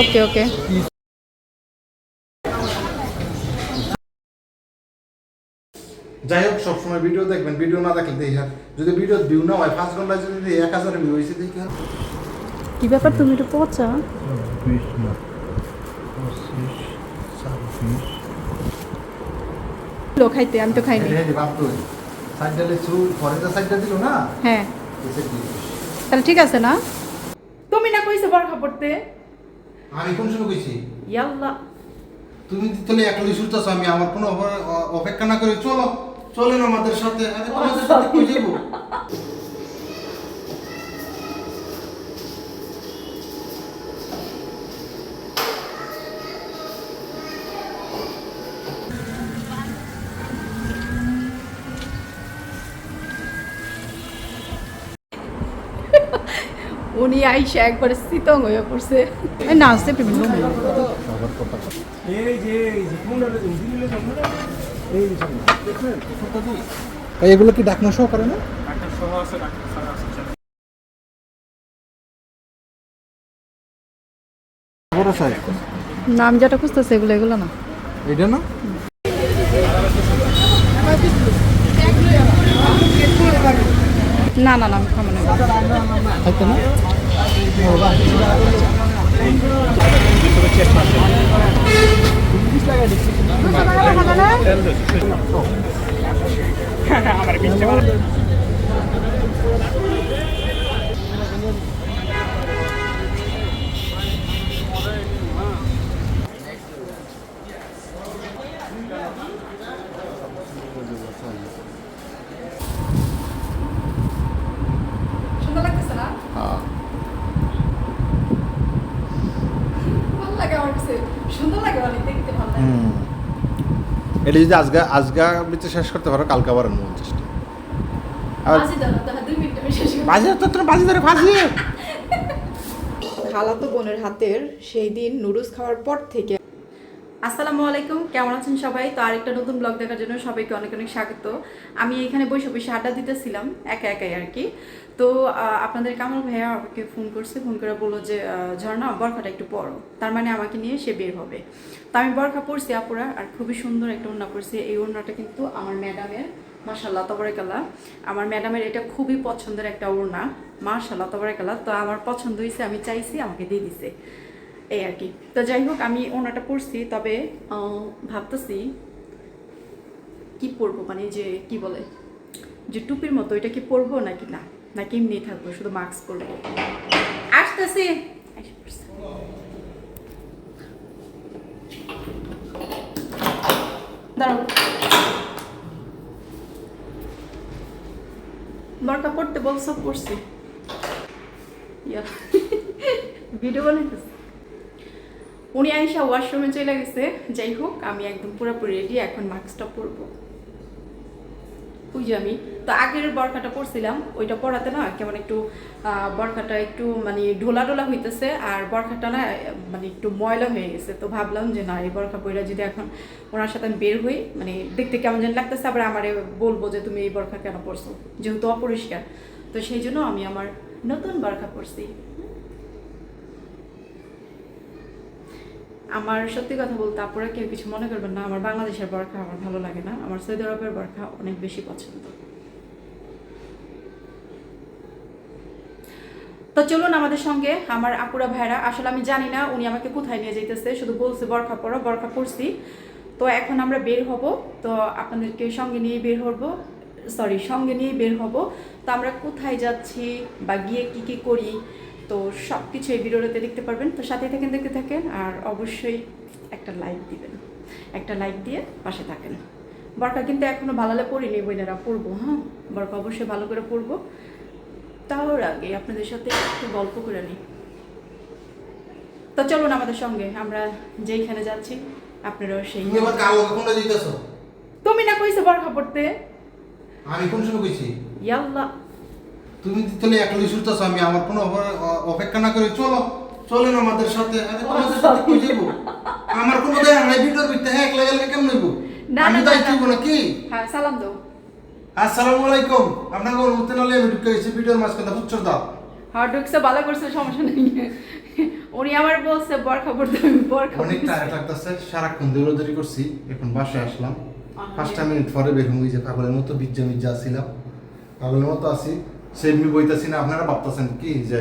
ওকে ওকে যাই হোক সবসময় ভিডিও দেখবেন ভিডিও না দেখলে দেখি যদি ভিডিও ভিউ না হয় পাঁচ ঘন্টায় যদি এক হাজার ভিউ হয়েছে দেখি কি ব্যাপার তুমি একটু পচা? বিশ না পঁচিশ ছাব্বিশ। লো খাইতে আমি তো খাইনি। সাইডটা লেচু পরে সাইডটা দিল না? হ্যাঁ। তাহলে ঠিক আছে না? তুমি না কইছো বরখা পড়তে? আমি কোন সময় কইছি? ইয়াল্লা। তুমি তাহলে একলাই শুনতেছো আমি আমার কোনো অপ- অপেক্ষা না করে চলো চলেন আমাদের সাথে। আরে তোমাদের সাথে কই যাব? উনি আইসা একবারে শীতং হয়ে পড়ছে। এই নাচতে বিভিন্ন এগুলো কি ডাকনা না? সহ বড় সাইজ নাম যেটা খুঁজতেছে এগুলো এগুলো না। এটা না? না না না আমি খাব না? আমার বিশটা সুন্দর লাগতেছে না হ্যাঁ ভালো লাগে আমার কাছে সুন্দর লাগে অনেক দেখতে ভালো লাগে হুম এটা যদি আজগা আজগা বেঁচে শেষ করতে পারো কালকে আবার অন্য চেষ্টা আর। বাজি তো তোর বাজি ধরে ফাঁসি খালাতো বোনের হাতের সেই দিন নুডলস খাওয়ার পর থেকে আসসালামু আলাইকুম, কেমন আছেন সবাই? তো আরেকটা নতুন ব্লগ দেখার জন্য সবাইকে অনেক অনেক স্বাগত। আমি এখানে বসে বসে আড্ডা দিতেছিলাম, একা একাই আর কি। তো আপনাদের কামাল ভাইয়া আমাকে ফোন করছে, ফোন করে বলল যে ঝর্ণা, বরখাটা একটু পড়ো। তার মানে আমাকে নিয়ে সে বের হবে। তো আমি বরখা পড়ছি আপুরা, আর খুবই সুন্দর একটা ওড়না পড়ছি। এই ওড়নাটা কিন্তু আমার ম্যাডামের মাশাল্লাহ তবরেকাল্লা আমার ম্যাডামের এটা খুবই পছন্দের একটা ওড়না মাশাল্লাহ তবরেকাল্লা তো আমার পছন্দ হয়েছে, আমি চাইছি, আমাকে দিয়ে দিছে। এই আর কি। তো যাই হোক, আমি ওনাটা পড়ছি, তবে ভাবতেছি কি পরবো মানে যে, কি বলে? যে টুপির মতো, এটা কি পরবো নাকি না? নাকি এমনি থাকব, শুধু মাস্ক পরবো? আসতেছি। দাঁড়াও। বরকা পড়তে বলছো, পড়ছি। ভিডিও বানাইতেছে। উনি আইসা ওয়াশরুমে চলে গেছে। যাই হোক, আমি একদম পুরোপুরি রেডি এখন মাস্কটা পরবো। বুঝি আমি, তো আগের বরখাটা পরছিলাম, ওইটা পরাতে না কেমন একটু বরখাটা একটু মানে ঢোলা ঢোলা হইতেছে, আর বরখাটা না মানে একটু ময়লা হয়ে গেছে। তো ভাবলাম যে না, এই বরখা পইরা যদি এখন ওনার সাথে আমি বের হই মানে দেখতে কেমন যেন লাগতেছে, আবার আমারে বলব যে তুমি এই বরখা কেন পরছো, যেহেতু অপরিষ্কার। তো সেই জন্য আমি আমার নতুন বরখা পরছি। আমার সত্যি কথা বলতে আপনারা কেউ কিছু মনে করবেন না, আমার বাংলাদেশের বরখা আমার ভালো লাগে না, আমার সৌদি আরবের বরখা অনেক বেশি পছন্দ। তো চলুন আমাদের সঙ্গে আমার আপুরা ভাইরা, আসলে আমি জানি না উনি আমাকে কোথায় নিয়ে যেতেছে শুধু বলছে বরখা পড়ো, বরখা পড়ছি। তো এখন আমরা বের হব, তো আপনাদেরকে সঙ্গে নিয়ে বের হব সরি সঙ্গে নিয়ে বের হব। তো আমরা কোথায় যাচ্ছি বা গিয়ে কি কি করি? তো সব কিছু এই ভিডিওটাতে দেখতে পারবেন। তো সাথে থাকেন দেখতে থাকেন আর অবশ্যই একটা লাইক দিবেন। একটা লাইক দিয়ে পাশে থাকেন। বরকা কিন্তু এখনও ভালোলে পড়িনি বইনেরা পড়ব হ্যাঁ? বরকা অবশ্যই ভালো করে পড়ব। তার আগে আপনাদের সাথে একটু গল্প করে নিই। তো চলুন আমাদের সঙ্গে আমরা যেইখানে যাচ্ছি আপনারাও সেই তুমি না কইছো বরখা পড়তে? আমি কোন সময় কইছি? ইয়াল্লা তুমি তাহলে একলাই শুনতেছো আমি আমার কোনো অপেক্ষা না করে চলো চলেন আমাদের সাথে। আরে তোমাদের সাথে কই যাব? আমার কোনো দেয়া নাই ভিডিওর ভিতরে হ্যাঁ একলা গেলে কেমন নেব না, আমি না, না, দায়িত্ব না। না কি হ্যাঁ সালাম দাও। আসসালামু আলাইকুম। আপনাকে অনুমতি নালে আমি ঢুকে গেছি ভিডিওর মাঝখানে বুঝছ দাও। হ্যাঁ ঢুকছে ভালো করছে সমস্যা নেই। উনি আমার বলছে বরখা পড়তে আমি বরখা অনেক পরছি। টায়ার লাগতেছে সারাক্ষণ দৌড়াদৌড়ি করছি এখন বাসায় আসলাম। পাঁচটা মিনিট পরে বের হয়ে যে পাগলের মতো বিজ্জা মিজ্জা ছিলাম পাগলের মতো আছি। সেমনি বইতাছি না আপনারা ভাবতেছেন কি যে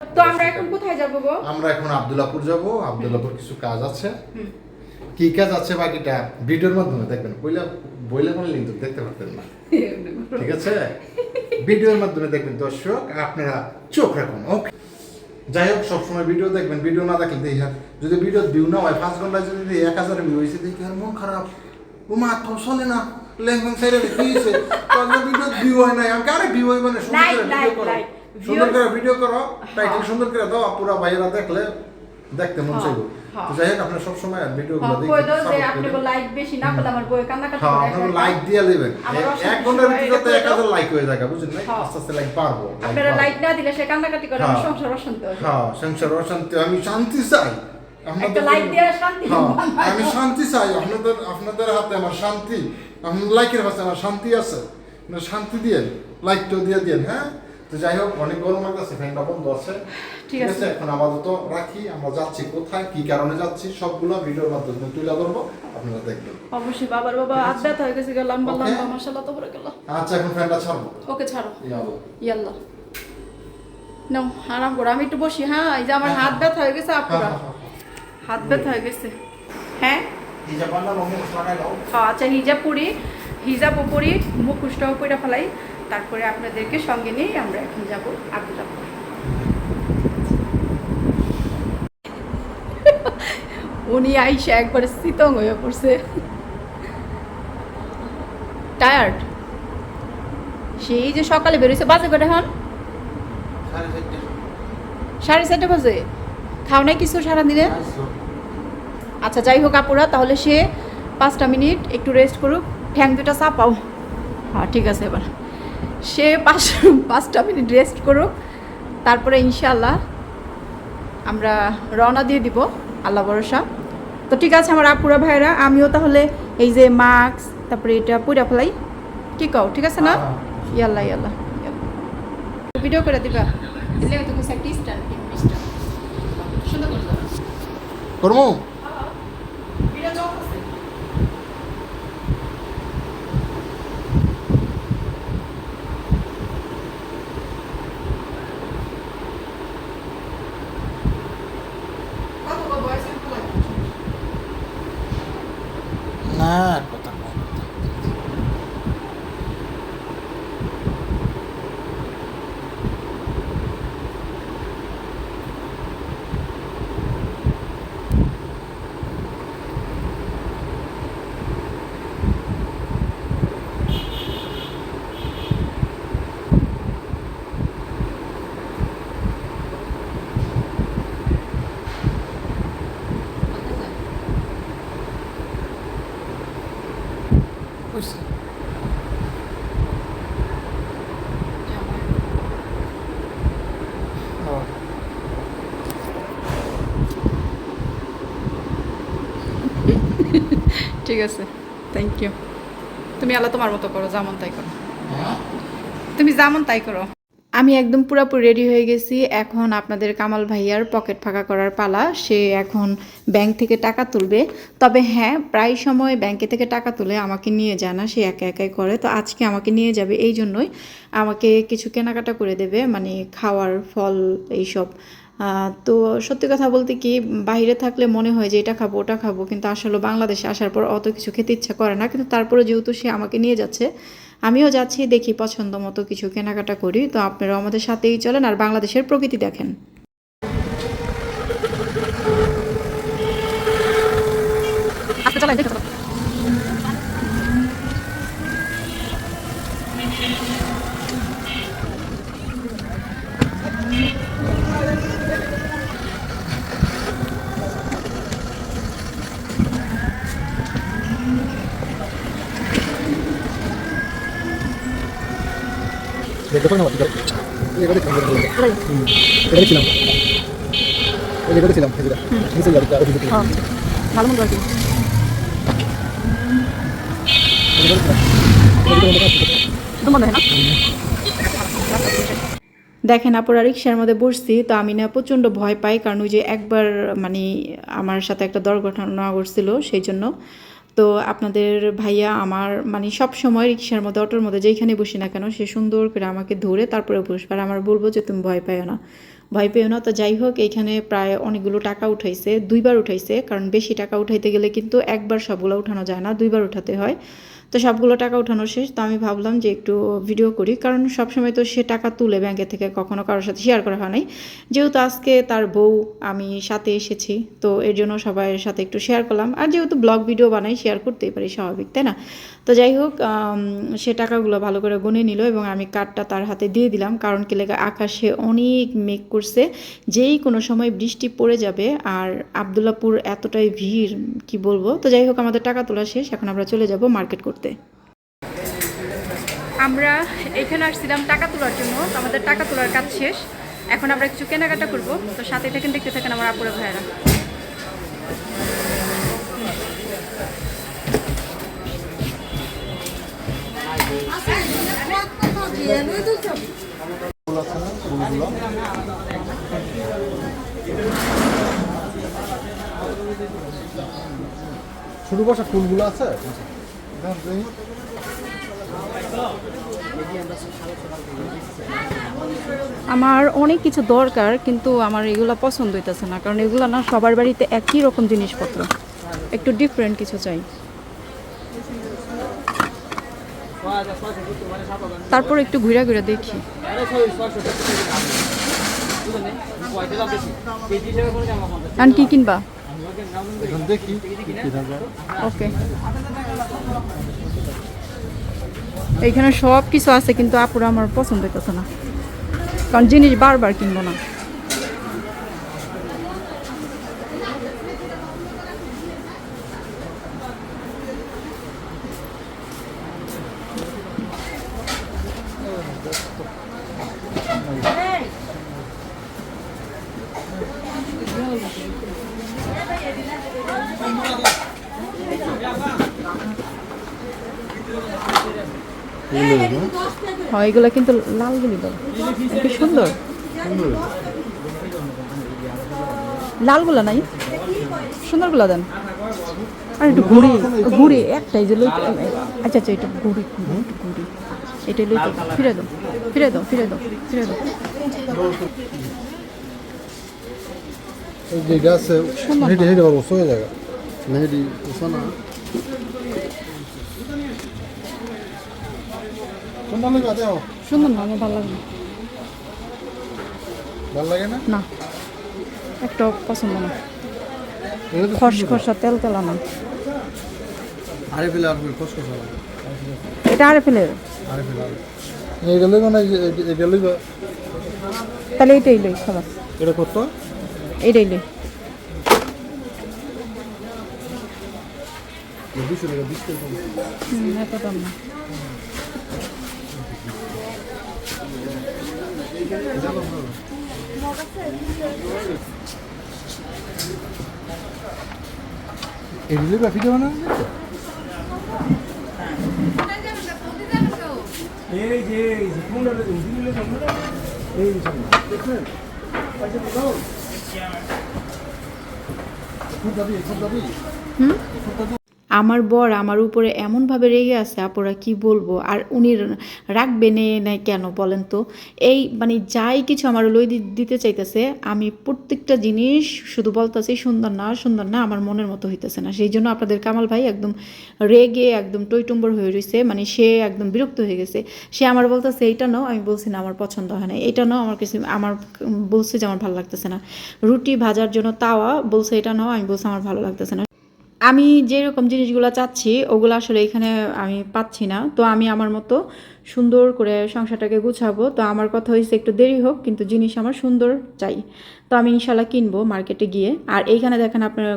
তো আমরা এখন কোথায় যাব গো? আমরা এখন আব্দুল্লাপুর যাব আব্দুল্লাপুর কিছু কাজ আছে। কি কাজ আছে বাকিটা ভিডিওর মাধ্যমে দেখবেন। বইলা বইলা বলে কিন্তু দেখতে পারতেন না। ঠিক আছে? ভিডিওর মাধ্যমে দেখবেন দর্শক আপনারা চোখ রাখুন ওকে যাই হোক সবসময় ভিডিও দেখবেন ভিডিও না দেখলে দেখি যদি ভিডিও ভিউ না হয় পাঁচ ঘন্টায় যদি এক হাজার ভিউ হয়েছে দেখি আর মন খারাপ। ও মা তো চলে না। লেঙ্গন সাইডে হয়েছে? ভিডিও ভিউ হয় আমি আরে ভিউ হইবে না সুন্দর করে ভিডিও করো। সুন্দর করে ভিডিও করো টাইটেল হ্যাঁ। সুন্দর করে দাও পুরা ভাইয়েরা দেখলে দেখতে মন হ্যাঁ, চাইব। যাই হোক আপনারা সবসময় ভিডিওগুলো কই দাও যে দেখে আপনি লাইক বেশি না করলে আমার বই কান্নাকাটি করে আপনারা লাইক একা। দিয়ে নেবেন আমার অসুখ এক ঘণ্টার ভিতরে তো এটা এক করে হাজার দাও। লাইক হয়ে যায় বুঝলেন? না। আস্তে আস্তে লাইক পারব আপনারা লাইক না দিলে সে কান্নাকাটি করে। সংসার অশান্তি হ্যাঁ। সংসার অশান্তি আমি শান্তি চাই। আপনাদের একটা লাইক জন্য- শান্তি হ্যাঁ, আমি শান্তি চাই। আপনাদের আপনাদের হাতে আমার শান্তি লাইকের কাছে আমার শান্তি আছে। শান্তি দিয়ে লাইকটাও দিয়ে দিন হ্যাঁ? তো যাই হোক অনেক গরম লাগতেছে ফ্যানটা বন্ধ আছে। ঠিক আছে। এখন আপাতত রাখি আমরা যাচ্ছি কোথায় কি কারণে যাচ্ছি সবগুলো ভিডিওর মাধ্যমে তুলে ধরবো আপনারা দেখবেন। অবশ্যই বাবার বাবা ব্যথা হয়ে গেছে গেল লম্বা. লম্বা মাসাল্লাহ তো পরে গেল। আচ্ছা এখন ফ্যানটা ছাড়বো। ওকে ছাড়ো। ইয়াবো ইয়াল্লা নাও আরাম করো আমি একটু বসি হ্যাঁ এই যে আমার হাত ব্যথা হয়ে গেছে হ্যাঁ আপুরা হ্যাঁ হ্যাঁ। হাত ব্যথা হয়ে গেছে। হ্যাঁ? হ্যাঁ, আচ্ছা হিজাব পরি হিজাব পরি মুখোশটাও পরে ফেলাই। তারপরে আপনাদেরকে সঙ্গে নিয়ে আমরা এখন যাব আব্দুল্লাপুর উনি আইসা একবারে শীতং হয়ে পড়ছে। টায়ার্ড সেই যে সকালে বেরোইছে বাজে সাড়ে চারটে। সাড়ে চারটে বাজে? খাও নাই কিছু সারাদিনে? আচ্ছা যাই হোক আপুরা তাহলে সে পাঁচটা মিনিট একটু রেস্ট করুক। ঠ্যাং দুটা চাপাও। হ্যাঁ ঠিক আছে এবার। সে পাঁচ পাঁচটা মিনিট রেস্ট করুক তারপরে ইনশাল্লাহ আমরা রওনা দিয়ে দিব আল্লাহ ভরসা। তো ঠিক আছে আমার আপুরা ভাইরা আমিও তাহলে এই যে মাস্ক তারপরে এটা পুরা ফেলাই কি কও ঠিক আছে না? হ্যাঁ। ইয়াল্লা ইয়াল্লা ভিডিও করে দিবা। দিলে তো কিছু একটা স্ট্যান্ড সুন্দর করে দাও করমু ভিডিও চলতেছে কত বয়স না কথা নাই ঠিক আছে থ্যাংক ইউ তুমি আল্লাহ তোমার মতো করো, যেমন তাই করো। তুমি যেমন তাই করো। আমি একদম পুরোপুরি রেডি হয়ে গেছি। এখন আপনাদের কামাল ভাইয়ার পকেট ফাঁকা করার পালা। সে এখন ব্যাংক থেকে টাকা তুলবে। তবে হ্যাঁ প্রায় সময় ব্যাংকে থেকে টাকা তুলে আমাকে নিয়ে যায় না। সে একা একাই করে। তো আজকে আমাকে নিয়ে যাবে এই জন্যই। আমাকে কিছু কেনাকাটা করে দেবে। মানে খাওয়ার ফল এইসব। তো সত্যি কথা বলতে কি, বাইরে থাকলে মনে হয় যে এটা খাব, ওটা খাব, কিন্তু আসলে বাংলাদেশে আসার পর অত কিছু খেতে ইচ্ছা করে না। কিন্তু তারপরে যেহেতু সে আমাকে নিয়ে যাচ্ছে, আমিও যাচ্ছি, দেখি পছন্দ মতো কিছু কেনাকাটা করি। তো আপনারাও আমাদের সাথেই চলেন আর বাংলাদেশের প্রকৃতি দেখেন। আরও দেখেন আপুরা রিক্সার মধ্যে বসছি, তো আমি না প্রচণ্ড ভয় পাই, কারণ ওই যে একবার মানে আমার সাথে একটা দুর্ঘটনা ঘটছিল, সেই জন্য তো আপনাদের ভাইয়া আমার মানে সব সময় রিক্সার মধ্যে, অটোর মধ্যে যেখানে বসি না কেন, সে সুন্দর করে আমাকে ধরে তারপরে বসবে। আর আমার বলব যে, তুমি ভয় পাইও না। ভয় পেও না। তো যাই হোক, এইখানে প্রায় অনেকগুলো টাকা উঠাইছে, দুইবার উঠাইছে। কারণ বেশি টাকা উঠাইতে গেলে কিন্তু একবার সবগুলো উঠানো যায় না, দুইবার উঠাতে হয়। তো সবগুলো টাকা উঠানো শেষ। তো আমি ভাবলাম যে একটু ভিডিও করি। কারণ সবসময় তো সে টাকা তুলে ব্যাংকে থেকে কখনো কারোর সাথে শেয়ার করা হয় নাই। যেহেতু আজকে তার বউ, আমি সাথে এসেছি, তো এর জন্য সবাইয়ের সাথে একটু শেয়ার করলাম। আর যেহেতু ব্লগ ভিডিও বানাই শেয়ার করতেই পারি, স্বাভাবিক, তাই না? তো যাই হোক সে টাকাগুলো ভালো করে গুনে নিল এবং আমি কার্ডটা তার হাতে দিয়ে দিলাম। কারণ কি লেগে, আকাশে অনেক মেঘ করছে, যেই কোনো সময় বৃষ্টি পড়ে যাবে আর আবদুল্লাপুর এতটাই ভিড়, কি বলব? তো যাই হোক, আমাদের টাকা তোলা শেষ, এখন আমরা চলে যাব মার্কেট করতে। আমরা এখানে আসছিলাম টাকা তোলার জন্য আমাদের টাকা তোলার কাজ শেষ। এখন আমরা কিছু কেনাকাটা করব, তো সাথে থাকেন, দেখতে থাকেন আমার আপুরা ভাইয়েরা। ছোট বসা ফুলগুলো আছে? আমার অনেক কিছু দরকার, কিন্তু আমার এগুলো পছন্দ হইতেছে না, কারণ এগুলো না সবার বাড়িতে একই রকম জিনিসপত্র। একটু ডিফারেন্ট কিছু চাই। তারপর একটু ঘুরে ঘুরে দেখি। কি কিনবা? ওকে এইখানে সব কিছু আছে, কিন্তু আপুরা আমার পছন্দ হইতেছে না। কারণ জিনিস বারবার কিনবো না। হয় এগুলো কিন্তু লালগুলি দাও কি সুন্দর? লালগুলো নাই? সুন্দরগুলো দেন। আর একটু ঘুরি ঘুরি একটাই যে লইতে আচ্ছা আচ্ছা এটা ঘুরি একটু এটাই লইতে ফিরে দাও ফিরে দাও ফিরে দাও ফিরে দাও। যেটা আছে সুন্দর হেঁটে হেঁটে বাবু সোয়া জায়গা হেঁটে সোনা সুন্দর লাগে দেও। সুন্দর না আমার ভালো লাগে। ভালো লাগে না? না একটা পছন্দ না। তো তেল তেলা না আরে ফেলে আর ফেলে কষ্ট এটা আরে ফেলে ফেলে এটা লইবা তাহলে এইটাই লই খাবার। এটা কত? এইটাই লই। দুশো টাকা বিশ টাকা। এত দাম না। লইবা ভিডিও না এই যে এই যে কোনটা এই দাও। খুব দাবি। আমার বর আমার উপরে এমনভাবে রেগে আছে, আপুরা কি বলব? আর উনি রাখবে নে নাই কেন বলেন তো? এই মানে যাই কিছু আমার লই দিতে চাইতেছে, আমি প্রত্যেকটা জিনিস শুধু বলতেছি সুন্দর না সুন্দর না, আমার মনের মতো হইতেছে না। সেই জন্য আপনাদের কামাল ভাই একদম রেগে, একদম টইটুম্বর হয়ে রয়েছে মানে সে একদম বিরক্ত হয়ে গেছে। সে আমার বলতেছে, এইটা নাও, আমি বলছি না, আমার পছন্দ হয় না। এটা নাও, আমার কিছু, আমার, বলছে যে আমার ভালো লাগতেছে না। রুটি ভাজার জন্য তাওয়া, বলছে এটা নাও, আমি বলছি আমার ভালো লাগতেছে না। আমি যেরকম জিনিসগুলো চাচ্ছি, ওগুলো আসলে এখানে আমি পাচ্ছি না। তো আমি আমার মতো সুন্দর করে সংসারটাকে গুছাবো। তো আমার কথা হয়েছে একটু দেরি হোক, কিন্তু জিনিস আমার সুন্দর চাই। তো আমি ইনশাল্লাহ কিনবো মার্কেটে গিয়ে। আর এইখানে দেখেন আপনার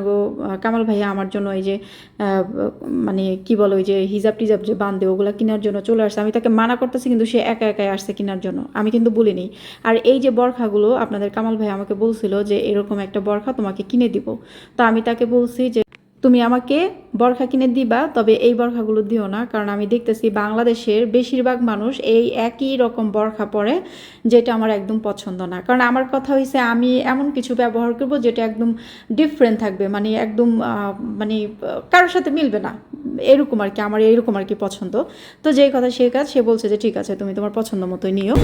কামাল ভাইয়া আমার জন্য এই যে মানে কি বলো ওই যে হিজাব টিজাব যে বান্ধে, ওগুলো কেনার জন্য চলে আসছে। আমি তাকে মানা করতেছি, কিন্তু সে একা একাই আসছে কেনার জন্য। আমি কিন্তু বলিনি। আর এই যে বরখাগুলো, আপনাদের কামাল ভাই আমাকে বলছিল যে, এরকম একটা বরখা তোমাকে কিনে দিব। তো আমি তাকে বলছি যে তুমি আমাকে বরখা কিনে দিবা, তবে এই বরখাগুলো দিও না, কারণ আমি দেখতেছি বাংলাদেশের বেশিরভাগ মানুষ এই একই রকম বরখা পরে, যেটা আমার একদম পছন্দ না। কারণ আমার কথা হয়েছে আমি এমন কিছু ব্যবহার করব যেটা একদম ডিফারেন্ট থাকবে মানে একদম মানে কারোর সাথে মিলবে না। এরকম আর কি, আমার এরকম আর কি পছন্দ। তো যেই কথা সে কাজ, সে বলছে যে, ঠিক আছে, তুমি তোমার পছন্দ মতোই নিও।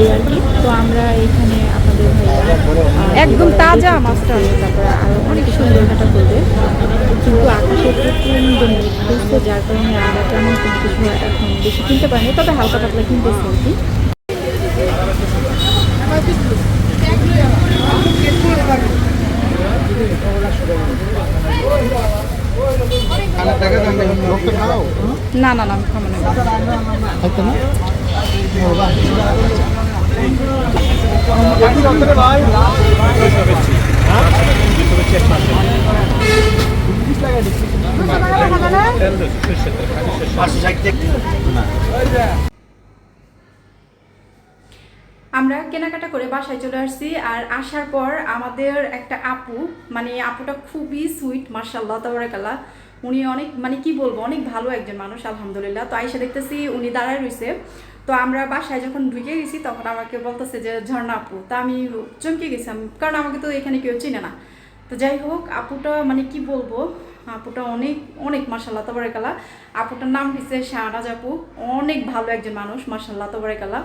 এই আর কি। তো আমরা এখানে একদম তাজা মাছটা আছে তারপরে আরও অনেক সুন্দর কাটা করবে। কিন্তু আকাশের প্রচণ্ড যার কারণে আমরা তেমন কিছু এখন বেশি কিনতে পারিনি, তবে হালকা পাতলা কিনতেছি আর কি। না না না, আমি খাব না? আমরা কেনাকাটা করে বাসায় চলে আসছি, আর আসার পর আমাদের একটা আপু মানে আপুটা খুবই সুইট মার্শাল্লাহ তাবারাকাল্লাহ। উনি অনেক মানে কি বলব, অনেক ভালো একজন মানুষ, আলহামদুলিল্লাহ। তো আইসা দেখতেছি উনি দাঁড়ায় রয়েছে তো আমরা বাসায় যখন ঢুকে গেছি, তখন আমাকে বলতেছে যে, ঝর্ণা আপু। তা আমি চমকে গেছিলাম কারণ আমাকে তো এখানে কেউ চিনে না। তো যাই হোক, আপুটা মানে কি বলব? আপুটা অনেক অনেক মার্শাল্লাহ তবরেকালা আপুটার নাম হচ্ছে শাহনাজ আপু। অনেক ভালো একজন মানুষ মার্শাল্লাহ তবরেকালা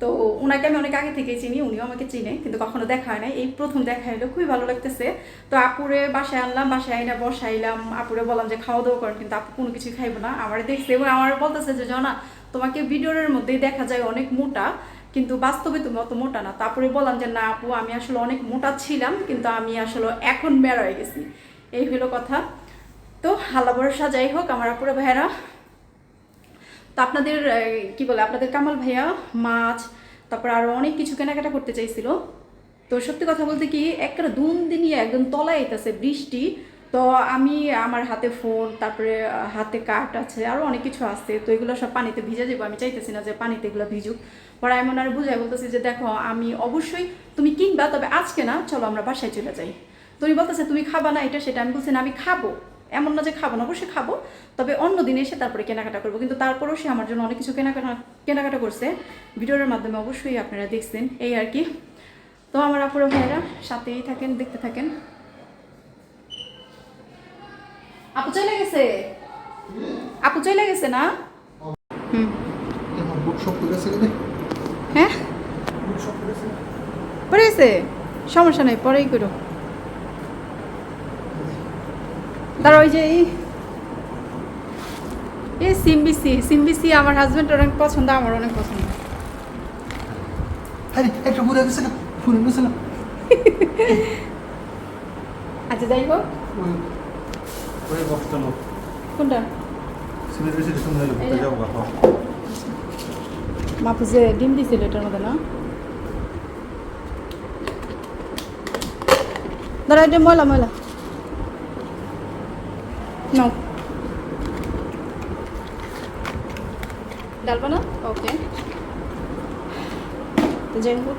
তো ওনাকে আমি অনেক আগে থেকেই চিনি, উনিও আমাকে চিনে, কিন্তু কখনো দেখা হয় নাই। এই প্রথম দেখা হলো খুবই ভালো লাগতেছে। তো আপুরে বাসায় আনলাম, বাসায় আইনা বসাইলাম, আপুরে বললাম যে খাওয়া দাওয়া করেন কিন্তু আপু কোনো কিছু খাইবো না। আমার দেখছে এবং আমার বলতেছে যে জনা তোমাকে ভিডিওর মধ্যেই দেখা যায় অনেক মোটা, কিন্তু বাস্তবে তুমি অত মোটা না। তারপরে বললাম যে, না আপু, আমি আসলে অনেক মোটা ছিলাম, কিন্তু আমি আসলে এখন বের হয়ে গেছি। এই হলো কথা। তো হাল্লা ভরসা যাই হোক আমার আপুরে ভাইয়েরা। তো আপনাদের কি বলে, আপনাদের কামাল ভাইয়া, মাছ, তারপর আরও অনেক কিছু কেনাকাটা করতে চাইছিল। তো সত্যি কথা বলতে কি, একটা দুন দিনই একদম তলায় আইতাছে বৃষ্টি। তো আমি আমার হাতে ফোন তারপরে হাতে কাঠ আছে আরও অনেক কিছু আছে, তো এগুলো সব পানিতে ভিজে যাব। আমি চাইতেছি না যে পানিতে এগুলো ভিজুক। পরে এমন আর বুঝাই বলতেছি যে, দেখো, আমি অবশ্যই তুমি কিনবা, তবে আজকে না, চলো আমরা বাসায় চলে যাই। তো উনি বলতেছে, তুমি খাবা না এটা, সেটা? আমি বলছি, না, আমি খাব। এমন না যে খাব না, অবশ্যই খাব। তবে অন্য দিনে এসে তারপরে কেনাকাটা করব। কিন্তু তারপরেও সে আমার জন্য অনেক কিছু কেনাকাটা কেনাকাটা করছে। ভিডিওর মাধ্যমে অবশ্যই আপনারা দেখছেন, এই আর কি। তো আমার আপুরা ভাইয়েরা, সাথেই থাকেন, দেখতে থাকেন। আপু চলে গেছে? আপু চলে গেছে না? হুম। হ্যাঁ? গেছে? সমস্যা নেই পরেই করো। তার ওই যে এই সিমবিসি সিমবিসি আমার হাজবেন্ড অনেক পছন্দ আমার অনেক পছন্দ। আরে একটা ঘুরে গেছে না ঘুরে গেছে না। আচ্ছা যাই হোক। ওই বক্সটা লোক কোনটা? সিমেন্ট বেশি সুন্দর ঘুরতে যাব বাবা মাপুজে ডিম দিছিল এটার মধ্যে না? দাঁড়া এটা ময়লা ময়লা। নাও। ডালবা না? ওকে। তো যাই হোক।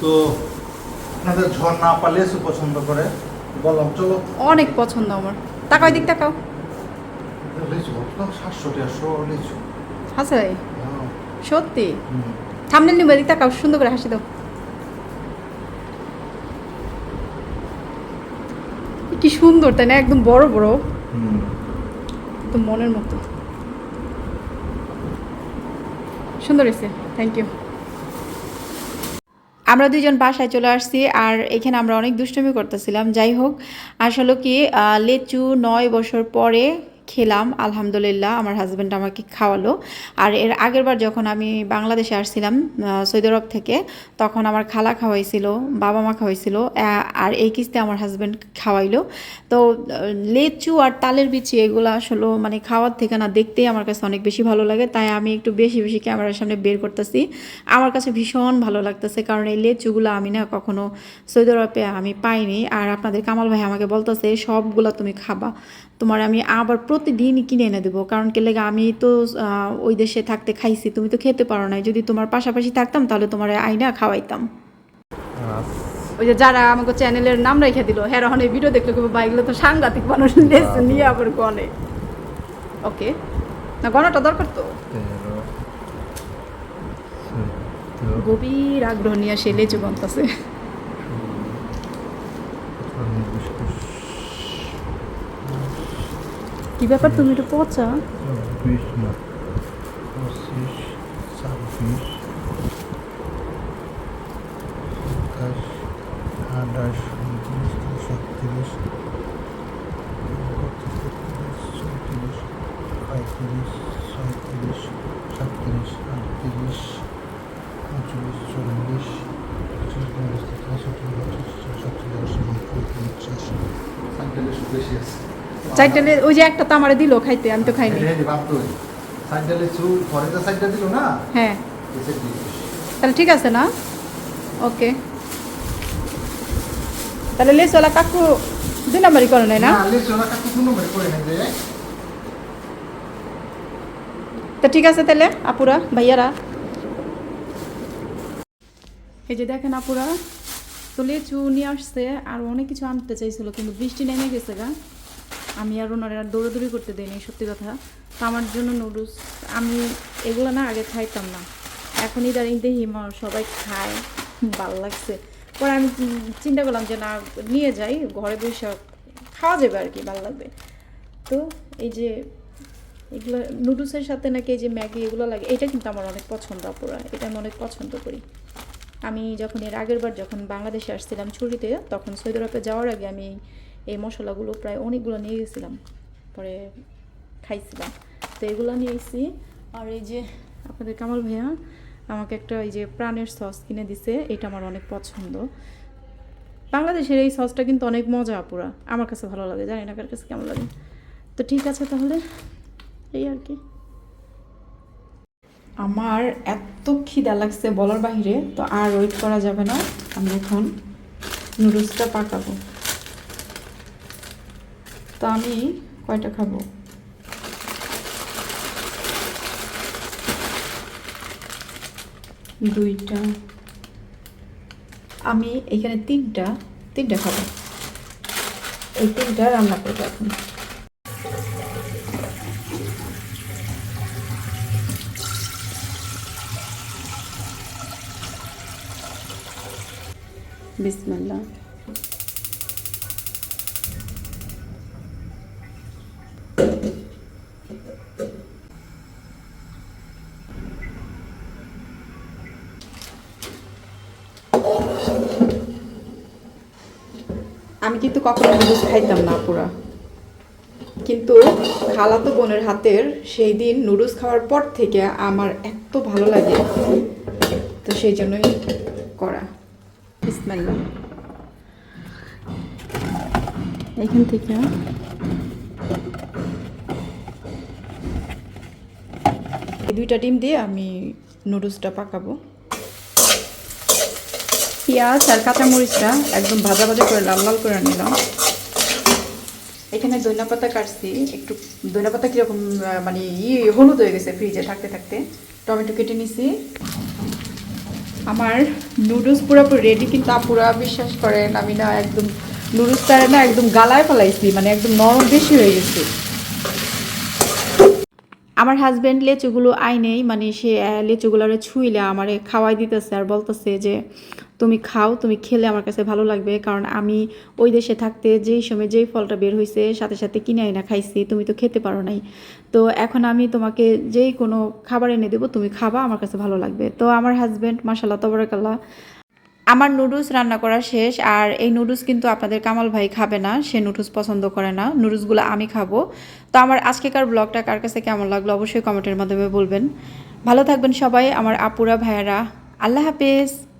তো আপনাদের ঝর্ণা আপা লেচু পছন্দ করে? বললাম চলো। অনেক পছন্দ আমার। তাকাও দিক তাকাও লেচু ভাবলাম সাতশো টাকা লেচু। হাসাই হ্যাঁ। সত্যি? সামনে নিবে দিক তাকাও সুন্দর করে হাসি দাও। কি সুন্দর তাই না? একদম বড় বড়। একদম মনের মতো। সুন্দর হয়েছে। থ্যাংক ইউ আমরা দুজন বাসায় চলে আসছি আর এখানে আমরা অনেক দুষ্টুমি করতেছিলাম। যাই হোক, আসলে কি লেচু নয় বছর পরে খেলাম, আলহামদুলিল্লাহ, আমার হাজব্যান্ড আমাকে খাওয়ালো। আর এর আগের বার যখন আমি বাংলাদেশে আসছিলাম সৌদি আরব থেকে, তখন আমার খালা খাওয়াইছিল, বাবা মা খাওয়াইছিল আর এই কিস্তে আমার হাজব্যান্ড খাওয়াইলো। তো লেচু আর তালের বিচি, এগুলো আসলে মানে খাওয়ার থেকে না দেখতেই আমার কাছে অনেক বেশি ভালো লাগে, তাই আমি একটু বেশি বেশি ক্যামেরার সামনে বের করতেছি। আমার কাছে ভীষণ ভালো লাগতেছে, কারণ এই লেচুগুলো আমি না কখনো সৌদি আরবে আমি পাইনি। আর আপনাদের কামাল ভাই আমাকে বলতেছে, সবগুলো তুমি খাবা। তোমার আমি আবার প্রতিদিনই কিনে এনে দেবো। কারণ কে লেগে আমি তো ওই দেশে থাকতে খাইছি তুমি তো খেতে পারো না যদি তোমার পাশাপাশি থাকতাম তাহলে তোমার আইনা খাওয়াইতাম। ওই যে যারা আমাকে চ্যানেলের নাম রেখে দিল হ্যাঁ এখন এই ভিডিও দেখলে কেবল বাইকগুলো তো সাংঘাতিক মানুষ লেসে নিয়ে আবার গনে। ওকে। না গণাটা দরকার তো। গভীর আগ্রহ নিয়ে সে লেচু গন্তাছে। কি ব্যাপার তুমি একটু পচা চব্বিশ পঁচিশ ছাব্বিশ সাতাশ আঠাশ উনত্রিশ একত্রিশ চৌত্রিশ পঁয়ত্রিশ ছয়ত্রিশ সাতত্রিশ আটত্রিশ উনচল্লিশ চল্লিশ পঁচিশ পঁয়ত্রিশ সত্তর আশি নব্বই বেশি আছে চারটে ওই যে একটা তো আমারে দিল খাইতে আমি তো খাইনি। সাইডটা লেচু পরে তো সাইডটা দিল না? হ্যাঁ। তাহলে ঠিক আছে না? ওকে। তাহলে লেসওয়ালা কাকু দুই নাম্বারই করে না? না কাকু নেই যে। তো ঠিক আছে তাহলে আপুরা ভাইয়ারা। এই যে দেখেন আপুরা তো লেচু নিয়ে আসছে আর অনেক কিছু আনতে চাইছিল কিন্তু বৃষ্টি নেমে গেছে গা। আমি আর ওনারা দৌড়াদৌড়ি করতে দেয়নি সত্যি কথা। তো আমার জন্য নুডলস, আমি এগুলো না আগে খাইতাম না। এখন ইদারিং দেখি মা, সবাই খায়, ভালো লাগছে। পরে আমি চিন্তা করলাম যে না, নিয়ে যাই, ঘরে বসে খাওয়া যাবে আর কি, ভালো লাগবে। তো এই যে এগুলো নুডলসের সাথে নাকি এই যে ম্যাগি এগুলো লাগে, এটা কিন্তু আমার অনেক পছন্দ অপরা এটা আমি অনেক পছন্দ করি। আমি যখন এর আগের বার যখন বাংলাদেশে আসছিলাম ছুটিতে, তখন সৌদি আরবে যাওয়ার আগে আমি এই মশলাগুলো প্রায় অনেকগুলো নিয়ে গেছিলাম। পরে খাইছিলাম। তো এগুলো নিয়ে এসেছি আর এই যে আপনাদের কামাল ভাইয়া আমাকে একটা এই যে প্রাণের সস কিনে দিছে, এটা আমার অনেক পছন্দ। বাংলাদেশের এই সসটা কিন্তু অনেক মজা পুরা আমার কাছে ভালো লাগে, জানি না কার কাছে কেমন লাগে। তো ঠিক আছে তাহলে, এই আর কি। আমার এত খিদা লাগছে বলার বাহিরে, তো আর ওয়েট করা যাবে না। আমি এখন নুডলসটা পাকাবো। তো আমি কয়টা খাব? দুইটা। আমি এখানে তিনটা তিনটা খাব। এই তিনটা রান্না করব এখন। বিসমিল্লাহ আমি কিন্তু কখনো নুডলস খাইতাম না পুরা কিন্তু খালাতো বোনের হাতের সেই দিন নুডলস খাওয়ার পর থেকে আমার এত ভালো লাগে। তো সেই জন্যই করা। বিসমিল্লাহ। এখান থেকে। এই দুইটা ডিম দিয়ে আমি নুডলসটা পাকাবো। পেঁয়াজ আর কাঁচামরিচটা একদম ভাজা ভাজা করে লাল লাল করে নিলাম। এখানে ধনিয়া পাতা কাটছি। একটু ধনিয়া পাতা কীরকম মানে ই হলুদ হয়ে গেছে ফ্রিজে থাকতে থাকতে। টমেটো কেটে নিছি। আমার নুডলস পুরোপুরি রেডি কিন্তু আপুরা বিশ্বাস করেন, আমি না একদম নুডলসটা না একদম গালায় ফেলাইছি মানে একদম নরম বেশি হয়ে গেছে। আমার হাজব্যান্ড লেচুগুলো আইনেই মানে সে লেচুগুলোরে ছুঁইলে আমারে খাওয়াই দিতেছে আর বলতেছে যে তুমি খাও, তুমি খেলে আমার কাছে ভালো লাগবে। কারণ আমি ওই দেশে থাকতে যেই সময় যেই ফলটা বের হয়েছে সাথে সাথে কিনে আইনা খাইছি, তুমি তো খেতে পারো নাই। তো এখন আমি তোমাকে যেই কোনো খাবার এনে দেবো, তুমি খাবা, আমার কাছে ভালো লাগবে। তো আমার হাজব্যান্ড মাসাল্লাহ তবরাকাল্লাহ। আমার নুডলস রান্না করা শেষ, আর এই নুডলস কিন্তু আপনাদের কামাল ভাই খাবে না, সে নুডলস পছন্দ করে না। নুডলসগুলো আমি খাব। তো আমার আজকেকার ব্লগটা কার কাছে কেমন লাগল অবশ্যই কমেন্টের মাধ্যমে বলবেন। ভালো থাকবেন সবাই, আমার আপুরা, ভাইয়ারা। আল্লাহ হাফেজ।